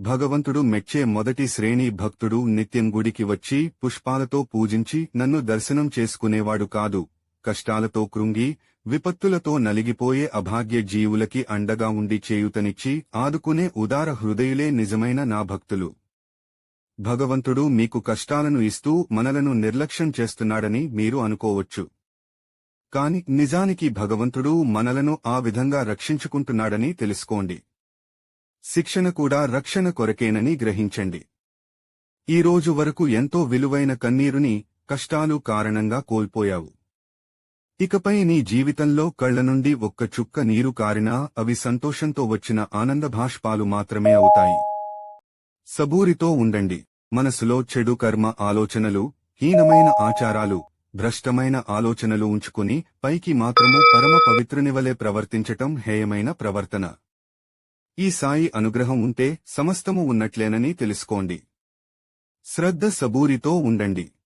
భగవంతుడు మెచ్చే మొదటి శ్రేణి భక్తుడు నిత్యం గుడికి వచ్చి పుష్పాలతో పూజించి నన్ను దర్శనం చేసుకునేవాడు కాదు. కష్టాలతో కృంగి విపత్తులతో నలిగిపోయే అభాగ్య జీవులకి అండగా ఉండి చేయుతనిచ్చి ఆదుకునే ఉదార హృదయులే నిజమైన నా భక్తులు. భగవంతుడు మీకు కష్టాలను ఇస్తూ మనలను నిర్లక్ష్యం చేస్తున్నాడని మీరు అనుకోవచ్చు. కాని నిజానికి భగవంతుడు మనలను ఆ విధంగా రక్షించుకుంటున్నాడని తెలుసుకోండి. శిక్షణ కూడా రక్షణ కొరకేనని గ్రహించండి. ఈ రోజు వరకు ఎంతో విలువైన కన్నీరుని కష్టాలు కారణంగా కోల్పోయావు. ఇకపై నీ జీవితంలో కళ్ళ నుండి ఒక్క చుక్క నీరు కారినా అవి సంతోషంతో వచ్చిన ఆనంద భాష్పాలు మాత్రమే అవుతాయి. సబూరితో ఉండండి. మనసులో చెడు కర్మ ఆలోచనలు హీనమైన ఆచారాలు భ్రష్టమైన ఆలోచనలు ఉంచుకుని పైకి మాత్రము పరమ పవిత్రునివలే ప్రవర్తించటం హేయమైన ప్రవర్తన. ఈ సాయి అనుగ్రహం ఉంటే సమస్తము ఉన్నట్లేనని తెలుసుకోండి. శ్రద్ధ సబూరితో ఉండండి.